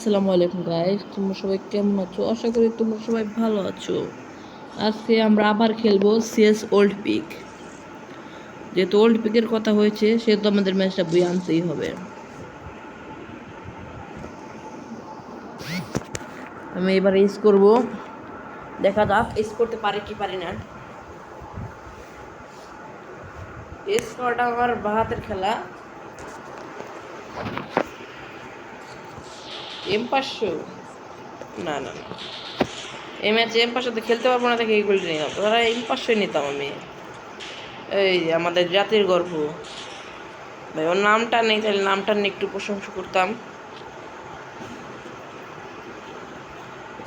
আসসালামু আলাইকুম গাইস তোমরা সবাই কেমন আছো? আশা করি তোমরা সবাই ভালো আছো। আজকে আমরা আবার খেলব সিএস ওল্ড পিক যেহেতু ওল্ড পিকের কথা হয়েছে, সেহেতু আমাদের ম্যাচটা বই আনতেই হবে। আমি এবার ইস করব। দেখা যাক এস করতে পারে কি পারি না। এস করাটা আমার বাহাতের খেলা। এম পাঁচশো? না না না। এই ম্যাচে এম পাঁচশোতে খেলতে পারব না দেখে এইগুলো নিলাম। তারা এম পাঁচশোই নিতাম আমি। এই আমাদের জাতির গর্ব। ভাই, ওর নামটা নেই, তাহলে নামটা নিয়ে একটু প্রশংসা করতাম।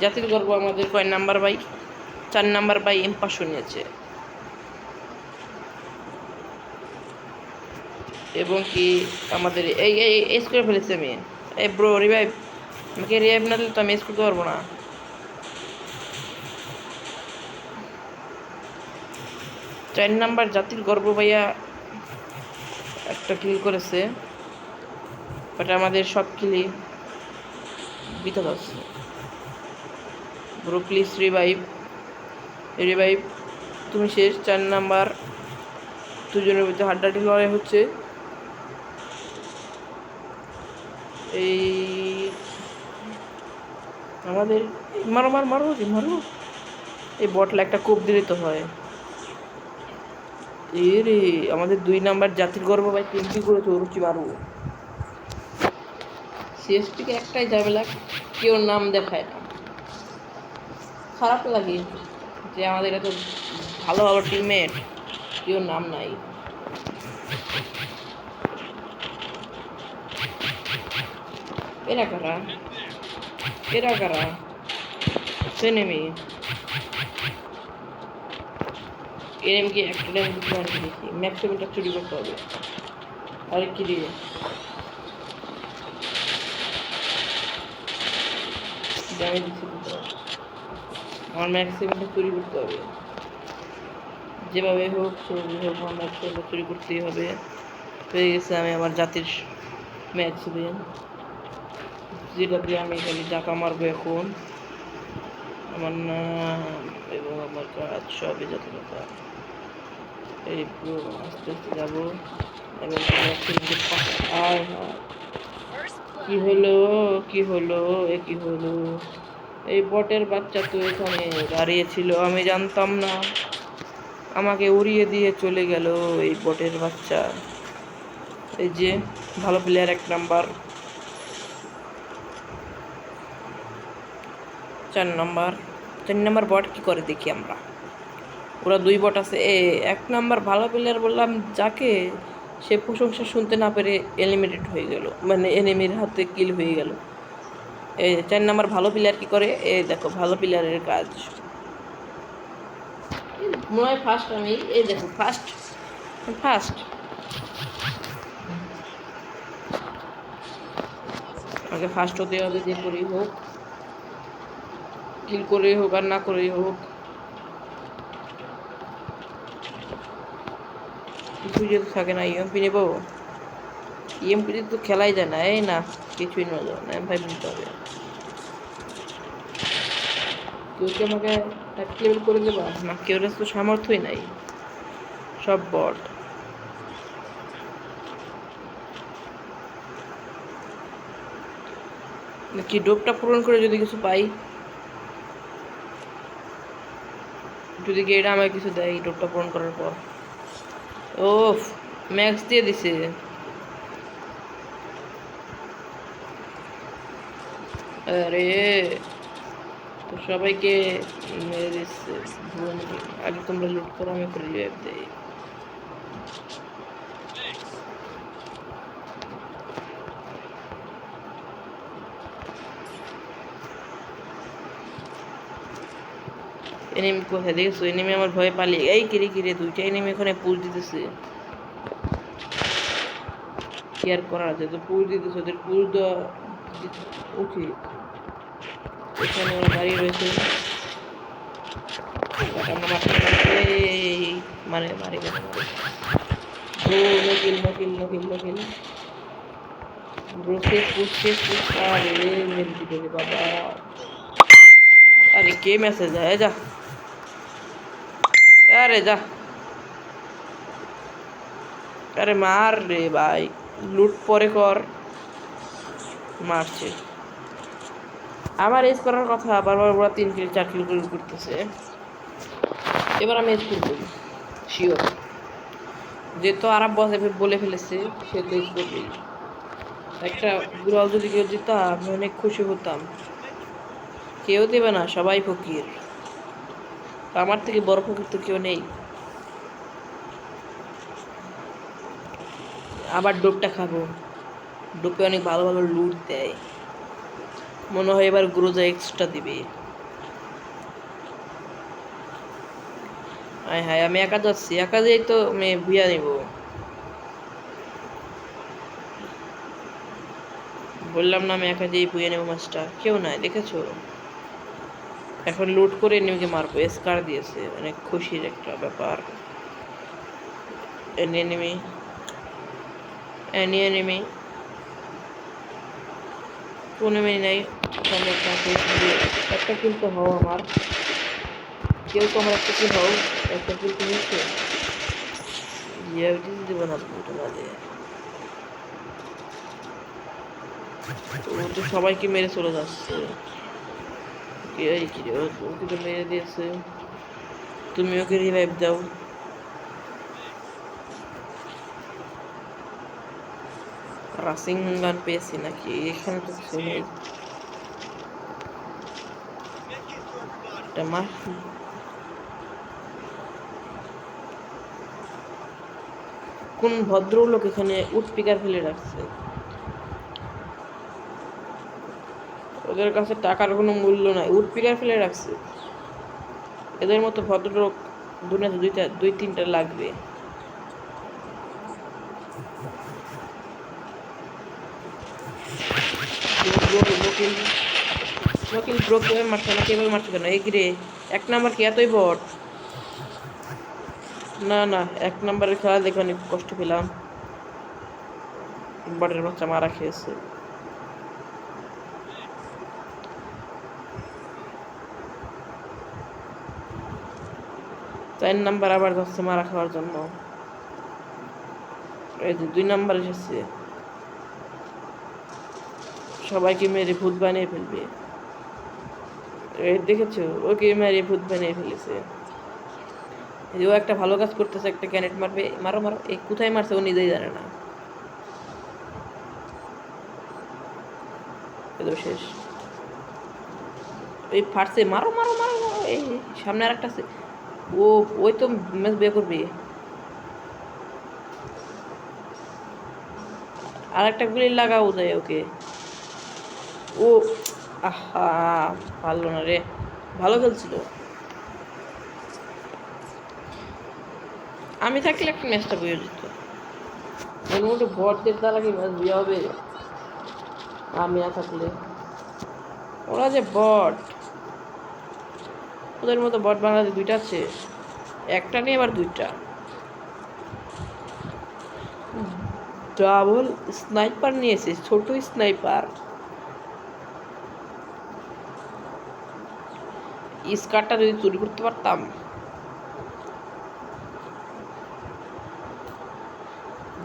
জাতির গর্ব আমাদের কয় নাম্বার বাই চার নাম্বার বাই এম পাঁচশো নিয়েছে। এবং কি আমাদের এই এই এস করে ফেলেছি আমি। এই ব্রো রিভাইভ আমাকে রিভাইভ না দিলে তো আমি এস করতে পারব না। চার নাম্বার জাতির গর্ব ভাইয়া একটা কিল করেছে বাট আমাদের সব কিলি বিতা যাচ্ছে ব্রো প্লিজ রিভাইভ রিভাইভ তুমি শেষ। চার নাম্বার, দুজনের মধ্যে হাড্ডাহাড্ডি লড়াই হচ্ছে। এই আমাদের, মারো, মার, মারো কি মারো। এই বটলা একটা কোপ দিলে তো হয়। এ রে আমাদের দুই নাম্বার জাতির গর্ব ভাই তিনটি করেছে অরুচি মারবো সিএসপিকে একটাই ঝামেলা, কেউ নাম দেখায় না। খারাপ লাগে যে আমাদের এত ভালো ভালো টিমমেট কেউ নাম নাই। এরা কারা? এরা কারা? সেনেমি এরএমকে একটা টাইম দেখি ম্যাক্সিমামটা চুরি করতে হবে। আরে কি দিয়ে? ড্যামেজ দিতে হবে। আমার ম্যাক্সিমামটা চুরি করতে হবে। যেভাবে হোক, সেভাবে হোক, আমার চুরি করতেই হবে। হয়ে গেছে আমি আমার জাতির ম্যাচ দিয়ে। যেটা দিয়ে আমি খালি টাকা মারবো এখন, আমার নাম এবং আমার কাজ সবই যথাযথ। এই পুরো আস্তে আস্তে যাব। এবং হায়। কি হলো? কি হলো? এ কি হলো? এই বটের বাচ্চা তো এখানে দাঁড়িয়ে ছিল আমি জানতাম না। আমাকে উড়িয়ে দিয়ে চলে গেল এই বটের বাচ্চা। এই যে, ভালো প্লেয়ার এক নাম্বার চার নম্বর চার নম্বর বট কি করে দেখি আমরা? ওরা দুই বট আছে। এ, এক নম্বর ভালো প্লেয়ার বললাম যাকে, সে প্রশংসা শুনতে না পেরে এলিমিনেট হয়ে গেল। মানে এনিমির হাতে কিল হয়ে গেল। এই চার নাম্বার ভালো প্লেয়ার কি করে? এ, দেখো, ভালো প্লেয়ারের কাজ। মনে হয় ফার্স্ট আমি, এই দেখো ফার্স্ট ফার্স্ট আমাকে ফার্স্ট হতে হবে, যে করেই হোক। কিল করেই হোক আর না করেই হোক। কিছু যেহেতু থাকে না ইএমপি নেব ইএমপি তো খেলাই যায় না, এই না, কিছুই নেওয়া যাবে না এম ফাইভ নিতে হবে। কেউ কি আমাকে এক লেভেল করে দেবা? না, কেউ তো সামর্থ্যই নাই। সব বট কি ডোপটা পূরণ করে যদি কিছু পাই? যদি এটা আমাকে কিছু দেয়, এই ডোপটা পূরণ করার পর। ও ম্যাক্স দিয়ে দিছে। আরে, তো সবাইকে মেরে দিচ্ছে আগে তোমরা লুট করো, আমি করে দেই। এনিমি কোথায় দেখেছ? এনিমি আমার ভয়ে পালিয়ে এই কিরে কিরে, দুইটা এনিমি এখানে পুজ দিতেছে। কি আর আছে? তো পুজ দিতেছে, ওদের পুজ দেওয়া উচিত এখানে ওরা দাঁড়িয়ে রয়েছে। নকিল নকিল নকিল নকিল আরে বাবা। আরে, কে মেসেজ দেয়? যা। আরে যা আরে মার রে ভাই লুট পরে কর মারছে আমার এজ করার কথা আবার ওরা তিন কিলো চার কিলো করে করতেছে এবার আমি এজ করব শিওর যেহেতু আরব বস বলে ফেলেছে সে তো এজ করবেই একটা বিড়াল যদি কেউ দিতাম আমি অনেক খুশি হতাম কেউ দেবে না সবাই ফকির আমার থেকে বড় ফকির তো কেউ নেই। আবার ডোপটা খাব। ডোপে অনেক ভালো ভালো লুট দেয়। মনে হয় এবার গ্রোজা এক্সট্রা দিবে। হায় হায়, আমি একা যাচ্ছি। একা যেই তো আমি ভুইয়া নিব। বললাম না আমি একা যেই ভুইয়া নেব মাছটা কেউ নাই, দেখেছ? এখন লুট করে এনিমিকে মারবো। স্কার দিয়েছে অনেক খুশির একটা ব্যাপার। এনি এনিমি এনি এনিমি কোনো একটা কিন্তু হও আমার। কেউ তো আমার একটা কিল হও, একটা কিনেছে ইয়াবিটিস দেব না দিয়ে তো সবাইকে মেরে চলে যাচ্ছে। কে এই কি রে, ও তো- ওকে তো মেরে দিয়েছে। তুমি ওকে রিভাইভ দাও। রাসিং গান পেয়েছি নাকি? এখানে তো কিছু নেই। মার। কোন ভদ্রলোক এখানে উড পিকার ফেলে রাখছে? ওদের কাছে টাকার কোনো মূল্য নাই। উড পিকার ফেলে রাখছে। এদের মতো ভদ্রলোক দুনিয়াতে দুইটা, দুই, তিনটা লাগবে। বকিল ব্রো কেভাবে মারছে, না কেভাবে মারছে কেন এই রে এক নাম্বার কি এতই বট? না না, এক নাম্বারের খেলা দেখে অনেক কষ্ট পেলাম। বটের বাচ্চা মারা খেয়েছে। চার নাম্বার আবার যাচ্ছে মারা খাওয়ার জন্য। এই যে দুই নাম্বার এসেছে। সবাইকে মেরে ভূত বানিয়ে ফেলবে। দেখেছ? ওকে মেরে ভূত বানিয়ে ফেলেছে। ও একটা ভালো কাজ করতেছে, একটা ক্যানেট মারবে। মারো মারো। এই কোথায় মারছে ও নিজেই জানে না। শেষ। এই ফাটছে। মারো মারো মারো মারো। এই সামনে আর একটা আছে। ও ওই তো ম্যাচ বিয়ে করবে। আর একটা গুলি লাগাও যায় ওকে। ও আহা পারল না রে। ভালো খেলছিল। আমি থাকলে একটা ম্যাচটা বয়ে যেত। মোটামুটি বটদের দ্বারা কি ম্যাচ বিয়ে হবে। আমি না থাকলে। ওরা যে বট। ওদের মতো বট বাংলাদেশে দুইটা আছে। একটা নিয়ে আবার দুইটা। ডাবল স্নাইপার নিয়েছে, ছোট স্নাইপার। স্কারটা যদি চুরি করতে পারতাম।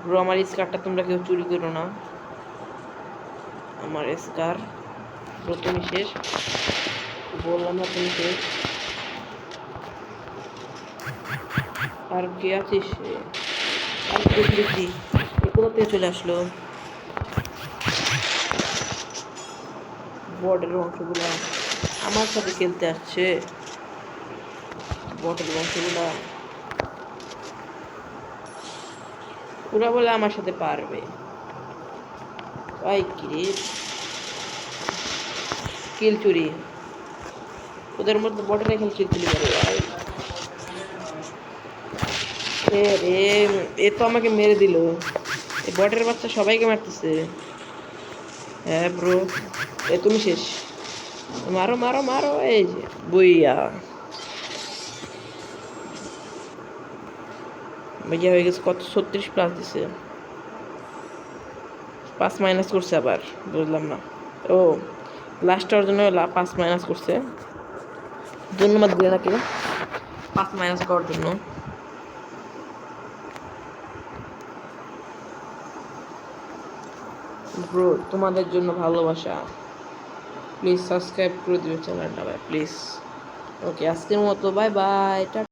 ব্রো, আমার স্কারটা তোমরা কেউ চুরি করো না। আমার স্কার ব্রো তুমি শেষ। বললাম না তুমি শেষ। আর কে আছিস? আর দেখি চলে আসলো? বর্ডের অংশগুলো আমার সাথে খেলতে আসছে। বটের অংশগুলো। ওরা বলে আমার সাথে পারবে। ভাই কি কিল চুরি। ওদের মধ্যে বটের খেল কিল চুরি করে ভাই এ রে এ তো আমাকে মেরে দিল। এই বটের বাচ্চা সবাইকে মারতেছে। হ্যাঁ ব্রো এ তুমি শেষ। মারো মারো মারো, এই যে, বইয়া। ভাইয়া হয়ে গেছে, কত, ছত্রিশ প্লাস দিছে। পাঁচ মাইনাস করছে আবার, বুঝলাম না। ও লাস্টটার জন্য পাঁচ মাইনাস করছে। ধন্যবাদ দিলে নাকি। পাঁচ মাইনাস করার জন্য। ব্রো তোমাদের জন্য ভালোবাসা। প্লিজ সাবস্ক্রাইব করে দিও চ্যানেলটা ভাই প্লিজ ওকে আজকের মতো বাই বাই